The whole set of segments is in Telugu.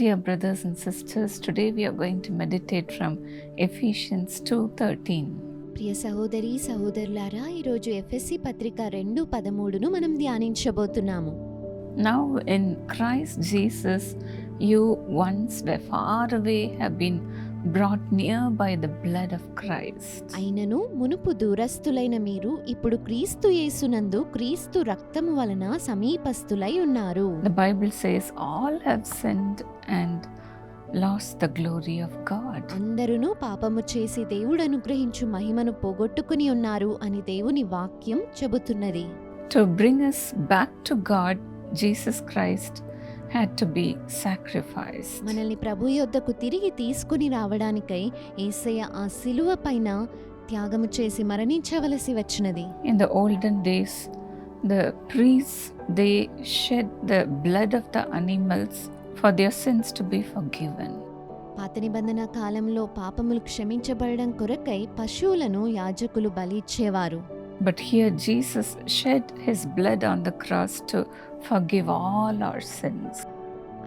Dear brothers and sisters, today we are going to meditate from Ephesians 2:13. ప్రియ సహోదరి సహోదరులారా ఈరోజు ఎఫ్ఎస్సి పత్రిక రెండు పదమూడును మనం ధ్యానించబోతున్నాము Now in Christ Jesus you once were far away have been brought near by the blood of Christ. అయినను మునుపు దూరస్తులైన మీరు ఇప్పుడు క్రీస్తు యేసునందు క్రీస్తు రక్తము వలన సమీపస్తులై ఉన్నారు The Bible says all have sinned and lost the glory of God. అందరును పాపము చేసి దేవుడు అనుగ్రహించు మహిమను పోగొట్టుకుని ఉన్నారు అని దేవుని వాక్యం చెబుతున్నది To bring us back to God, Jesus Christ had to be sacrificed. మనల్ని ప్రభు యొద్దకు తిరిగి తీసుకుని రావడానికై యేసయ్య ఆ శిలువ పైన త్యాగము చేసి మరణించవలసి వచ్చినది In the olden days, the priests they shed the blood of the animals for their sins to be forgiven. పాత నిబంధన కాలంలో పాపములు క్షమించబడడం కొరకై పశువులను యాజకులు బలి ఇచ్చేవారు but here Jesus shed his blood on the cross to forgive all our sins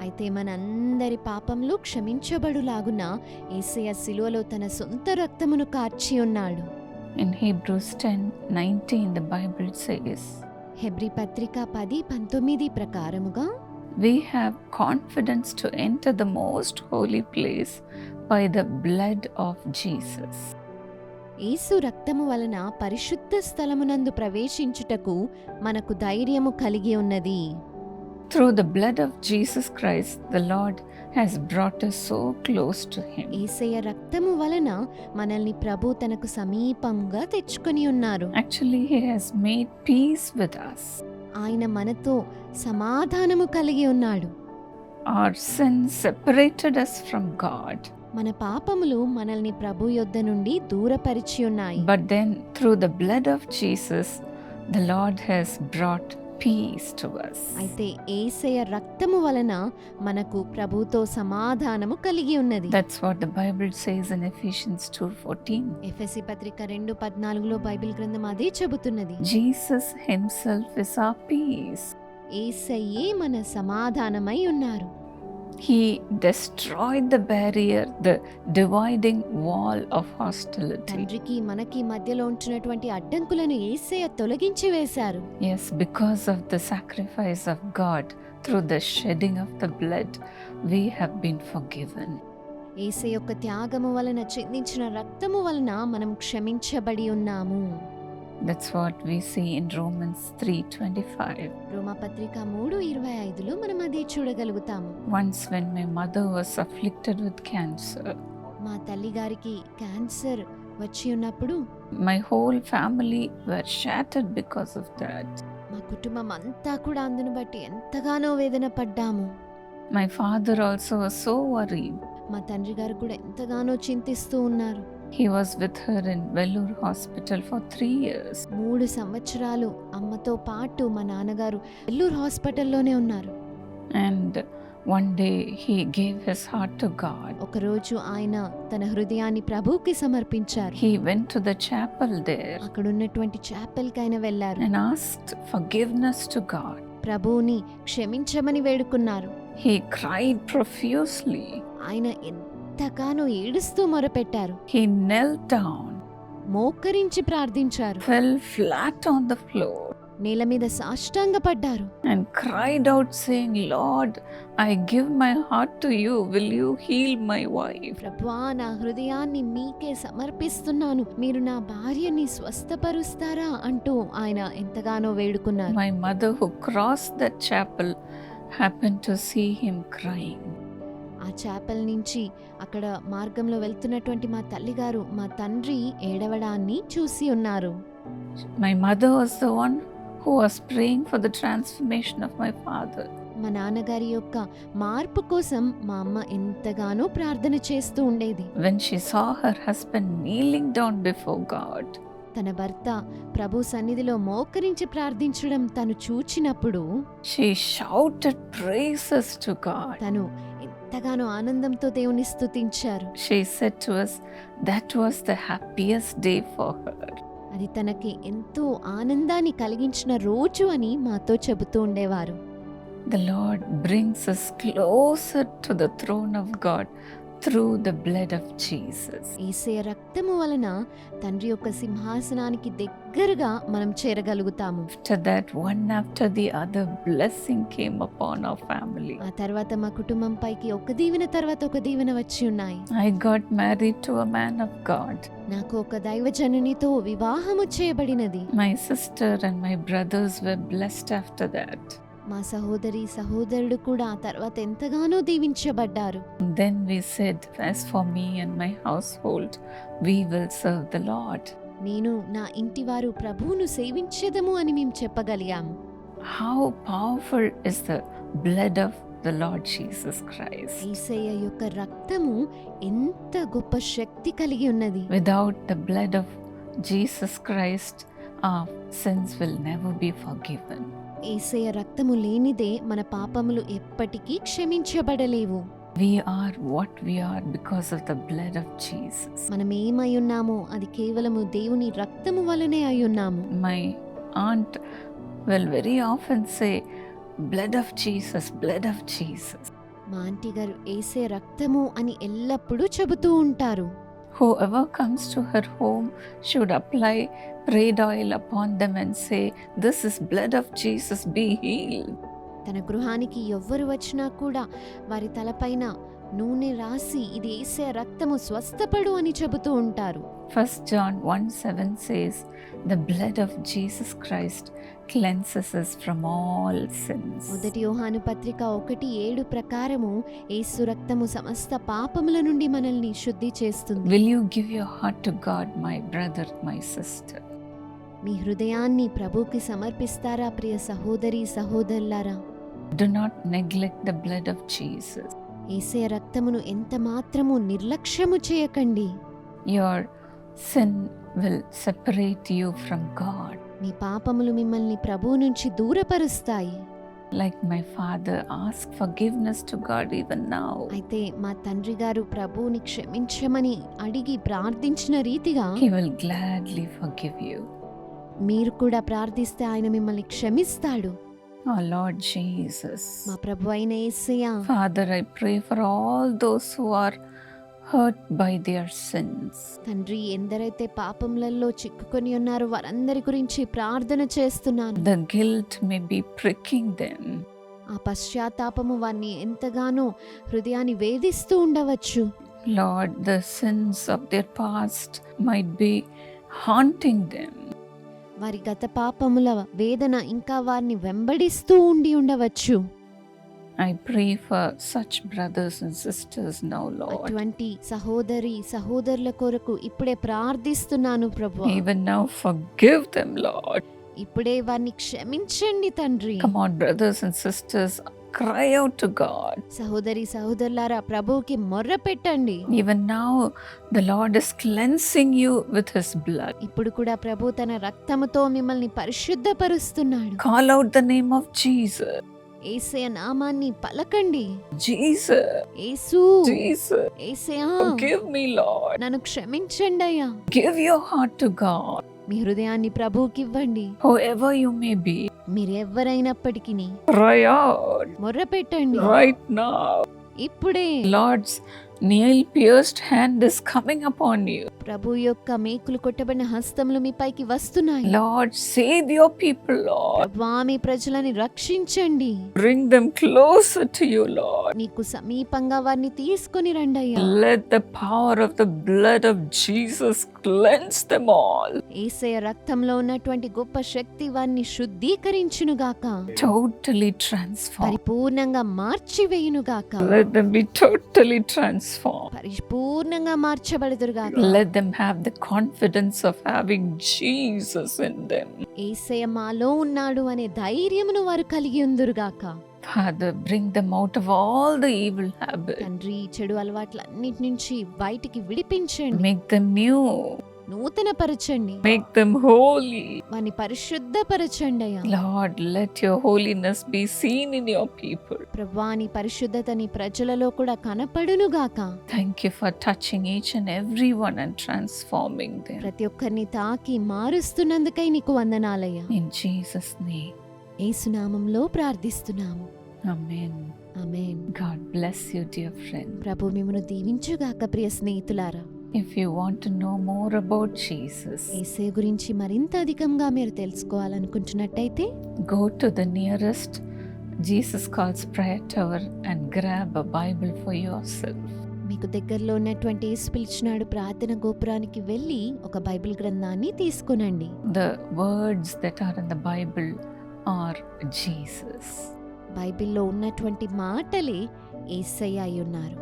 అయితే మనందరి పాపములు క్షమించబడులాగున ఏసయ సిలువలో తన సొంత రక్తమును కార్చి ఉన్నాడు. In Hebrews 10 19 the Bible says హెబ్రి పత్రిక 10 19 ప్రకారముగా we have confidence to enter the most holy place by the blood of Jesus Yesu రక్తము వలన పరిశుద్ధ స్థలమునందు ప్రవేశించుటకు మనకు ధైర్యము కలిగి ఉన్నది Through the blood of Jesus Christ, the Lord has brought us so close to Him. యేసయ్య రక్తము వలన మనల్ని ప్రభు తనకు సమీపంగా తెచ్చుకొని ఉన్నారు Actually, He has made peace with us. ఆయన మనతో సమాధానము కలిగి ఉన్నాడు Our sins separated us from God. మన పాపములు మనల్ని ప్రభు యొద్ద నుండి దూరపరిచి ఉన్నాయి. But then through the blood of Jesus the Lord has brought peace to us. అయితే ఏసయ రక్తము వలన మనకు ప్రభుతో సమాధానము కలిగి ఉన్నది. That's what the Bible says in Ephesians 2:14 ఎఫెసి పత్రిక 2:14 లో బైబిల్ గ్రంథం అదే చెబుతున్నది. Jesus himself is a peace ఏసయే మన సమాధానమై ఉన్నారు. He destroyed the barrier, the dividing wall of hostility. తండ్రికి మనకి మధ్యలో ఉంచినటువంటి అడ్డంకులను ఏసయ్య తొలగించి వేశారు Yes, because of the sacrifice of God through the shedding of the blood, we have been forgiven. ఏసే యొక్క త్యాగము వలన చిందించిన రక్తము వలన మనం క్షమించబడి ఉన్నాము that's what we see in Romans 3:25 రోమా పత్రిక 3:25 లో మనం అది చూడగలుగుతాం once when my mother was afflicted with cancer మా తల్లి గారికి క్యాన్సర్ వచ్చి ఉన్నప్పుడు my whole family were shattered because of that మా కుటుంబం అంతా కూడా అందును బట్టి ఎంతగానో వేదన పడ్డాము. My father also was so worried మా తండ్రి గారు కూడా ఎంతగానో చింతిస్తూ ఉన్నారు. He was with her in Vellore hospital for three years మూడు సంవత్సరాలు అమ్మతో పాటు మా నాన్నగారు వెల్లూరు హాస్పిటల్లోనే ఉన్నారు. And one day he gave his heart to God ఒకరోజు ఆయన తన హృదయాన్ని ప్రభుకి సమర్పించారు. He went to the chapel there అక్కడ ఉన్నటువంటి చాపల్కి ఆయన వెళ్ళారు. And asked forgiveness to God ప్రభుని క్షమించమని వేడుకున్నారు. హీ క్రైడ్ ప్రొఫ్యూస్లీ ఆయన ఎంతగానో ఈడుస్తూ మొరపెట్టారు. మోకరించి ప్రార్థించారు. నేల మీద సాష్టాంగ పడ్డారు and cried out saying Lord I give heart to you will you heal my wife ప్రభువా నా హృదయాన్ని మీకే సమర్పిస్తున్నాను. మీరు నా భార్యని స్వస్థపరుస్తారా? అంటూ ఆయన ఎంతగానో వేడుకున్నారు. My mother who cross that chapel happen to see him crying ఆ చేపల నుంచి అక్కడ మార్గంలో వెళ్తున్నటువంటి మా తల్లిగారు మా తండ్రి ఏడవడాన్ని చూసి ఉన్నారు. My mother was the who was for the transformation of my father మా నాన్నగారి యొక్క మార్పు కోసం మా అమ్మ ఎంతగానో ప్రార్థన చేస్తూ ఉండేది. When she saw husband kneeling down before God తన భర్త ప్రభు సన్నిధిలో మోకరించి ప్రార్థించడం తను చూచినప్పుడు she shouted praises to God ఎంతగానో ఆనందంతో దేవుని స్తుతించారు. She said to that was the happiest day for her అది తనకి ఎంతో ఆనందాన్ని కలిగించిన రోజు అని మాతో చెబుతూ ఉండేవారు. The Lord brings us closer to the throne of God through the blood of Jesus. ఏసయ రక్తము వలన తండ్రి యొక్క సింహాసనానికి దగ్గరగా మనం చేరగలుగుతాము After that, one after the other, blessing came upon our family. ఆ తర్వాత మా కుటుంబం పైకి ఒక దీవెన తర్వాత ఒక దీవెన వచ్చి ఉన్నాయి I got married to a man of God. నాకు ఒక దైవజనునితో వివాహము చేయబడినది My sister and my brothers were blessed after that. మా సహోదరి సహోదరుడు కూడా తర్వాత ఎంతగానో దీవించబడ్డారు. Then we said for for me and my household we will serve the Lord నేను నా ఇంటి వారు ప్రభువును సేవించేదము అని మేము చెప్పగలిగాం. How powerful is the blood of the Lord Jesus Christ Yesayya యొక్క రక్తము ఎంత గొప్ప శక్తి కలిగి ఉన్నది. Without the blood of Jesus Christ our sins will never be forgiven Yesayya రక్తము లేనిదే మన పాపములు ఎప్పటికీ క్షమించబడలేవు We are what we are because of the blood of Jesus. మనం ఏమై ఉన్నామో అది కేవలము దేవుని రక్తము వలనే అయి ఉన్నాము My aunt will very often say, Blood of Jesus, blood of Jesus. మా ఆంటీ గారు ఏసే రక్తము అని ఎల్లప్పుడూ చెబుతూ ఉంటారు Whoever comes to her home should apply red oil upon them and say, This is blood of Jesus, be healed. తన గృహానికి ఎవ్వరు వచ్చినా కూడా వారి తలపైన నూనె రాసి ఇది వేసే రక్తము స్వస్థపడు అని చెబుతూ ఉంటారు. First John one seven says the blood of Jesus Christ cleanses from all sins మొదటి యోహాను పత్రిక ఒకటి ఏడు ప్రకారము ఏసు రక్తము సమస్త పాపముల నుండి మనల్ని శుద్ధి చేస్తుంది. Will you give your heart to God my brother my sister మీ హృదయాన్ని ప్రభుకి సమర్పిస్తారా ప్రియ సహోదరి సహోదరులారా? Do not neglect the blood of Jesus ఏసే రక్తమును ఎంత మాత్రము నిర్లక్ష్యము చేయకండి Your sin will separate you from God. మీ పాపములు మిమ్మల్ని ప్రభువు నుంచి దూరపరుస్తాయి Like my father, ask forgiveness to God even now. అయితే మా తండ్రి గారు ప్రభువుని క్షమించమని అడిగి ప్రార్థించిన రీతిగా He will gladly forgive you. మీరు కూడా ప్రార్థిస్తే ఆయన మిమ్మల్ని క్షమిస్తాడు Oh Lord Jesus. మా ప్రభు అయిన యేసయ్య Father, I pray for all those who are hurt by their sins. తండ్రి ఎందరైతే పాపములలో చిక్కుకొని ఉన్నారో వారందరి గురించి ప్రార్థన చేస్తున్నాను The guilt may be pricking them. ఆ పశ్చాత్తాపము వారిని ఎంతగానో హృదయాన్ని వేధిస్తూ ఉండవచ్చు Lord, the sins of their past might be haunting them. వారి గత పాపముల వేదన ఇంకా వారిని వెంబడిస్తూ ఉండి ఉండవచ్చు I pray for such brothers and sisters now, Lord. అటువంటి సహోదరి సహోదరుల కొరకు ఇప్పుడే ప్రార్థిస్తున్నాను ప్రభు Even now, forgive them, Lord. ఇప్పుడే వారిని క్షమించండి తండ్రి Come on, brothers and sisters, cry out to God. సహోదరి సహోదరులారా ప్రభువుకి మొర్ర పెట్టండి Even now, the Lord is cleansing you with His blood. ఇప్పుడు కూడా ప్రభు తన రక్తముతో మిమ్మల్ని పరిశుద్ధపరుస్తున్నాడు Call out the name of Jesus. ఏసయ నామాన్ని పలకండి Jesus. యేసు Jesus. ఏసయా Forgive me, Lord. నన్ను క్షమించండి అయ్యా Give your heart to God. మీ హృదయాన్ని ప్రభువుకి ఇవ్వండి Whoever you may be, మీరు out మొర్ర పెట్టండి right now. ఇప్పుడే. Lord's nail pierced hand is coming upon you ప్రభు యొక్క మేకులు కొట్టబడిన హస్తములు మీ పైకి వస్తున్నాయి. Lord save your people Lord వామి ప్రజలని రక్షించండి. Bring them closer to you Lord మీకు సమీపంగా వారిని తీసుకొని రండి let the power of the blood of Jesus cleanse them all Yesayya రక్తంలో ఉన్నటువంటి గొప్ప శక్తి వారిని శుద్ధీకరించును గాక టోటలీ ట్రాన్స్ఫార్మ్ పరిపూర్ణంగా మార్చివేయును గాక let them be totally trans transformed. పరిపూర్ణంగా మార్చబడుదురుగాక Let them have the confidence of having Jesus in them. ఏసయ మాలో ఉన్నాడు అనే ధైర్యమును వారు కలిగి ఉందురుగాక Father, bring them out of all the evil habits. తండ్రి చెడు అలవాట్లన్నిటి నుంచి బయటికి విడిపించండి Make them new. నూతనపరచండి. మేక్ దెమ్ హోలీ వారిని పరిశుద్ధపరచండి అయ్యా Lord let your holiness be seen in your people ప్రభువా పరిశుద్ధతని ప్రజలలో కూడా కనపడును గాక thank you for touching each and every one and transforming them ప్రతి ఒక్కరిని తాకి మారుస్తున్నందుకై నీకు వందనాలయ్యా. ఇన్ జీసస్ నేమ్ యేసు నామములో ప్రార్థిస్తున్నాము. Amen amen God bless you dear friend ప్రభు మిమ్మును దీవించుగాక ప్రియ స్నేహితులారా. If you want to know more about Jesus, ఏసే గురించి మరింత అధికంగా మీరు తెలుసుకోవాలనుకుంటున్నట్టయితే go to the nearest Jesus Calls Prayer Tower and grab a Bible for yourself. మీకు దగ్గరలో ఉన్నటువంటి యేసు పిలిచినాడు ప్రార్థన గోపురానికి వెళ్ళి ఒక బైబిల్ గ్రంథాన్ని తీసుకునండి The words that are in the Bible are Jesus. బైబిల్లో ఉన్నటువంటి మాటలే ఏసయ్య అయి ఉన్నారు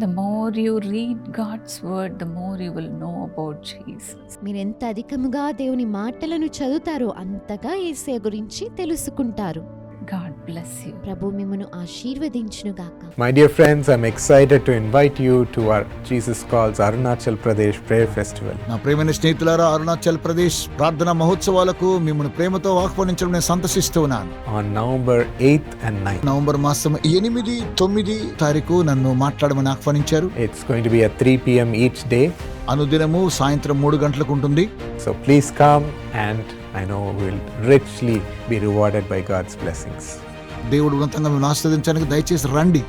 the more you read God's word the more you will know about Jesus మీరు ఎంత అధికముగా దేవుని మాటలను చదువుతారో అంతగా యేసయ్య గురించి తెలుసుకుంటారు. God bless you. ప్రభు మిమ్మను ఆశీర్వదించును గాక My dear friends, I'm excited to invite you to our Jesus Calls Arunachal Pradesh Prayer Festival. నా ప్రేమైన స్నేహితులారా అరుణాచల్ ప్రదేశ్ ప్రార్థన మహోత్సవాలకు మిమ్మల్ని ప్రేమతో ఆహ్వానించడం నేను సంతసిస్తూ ఉన్నాను on November 8th and 9th. November మాసం ఎనిమిది తొమ్మిది తారీఖు నన్ను మాట్లాడమని ఆహ్వానించారు It's going to be at 3 p.m. each day. అనుదినము సాయంత్రం మూడు గంటలకు ఉంటుంది So please come and I know we'll richly be rewarded by God's blessings. దేవుడు ఉన్నతంగా మేము ఆస్వాదించడానికి దయచేసి రండి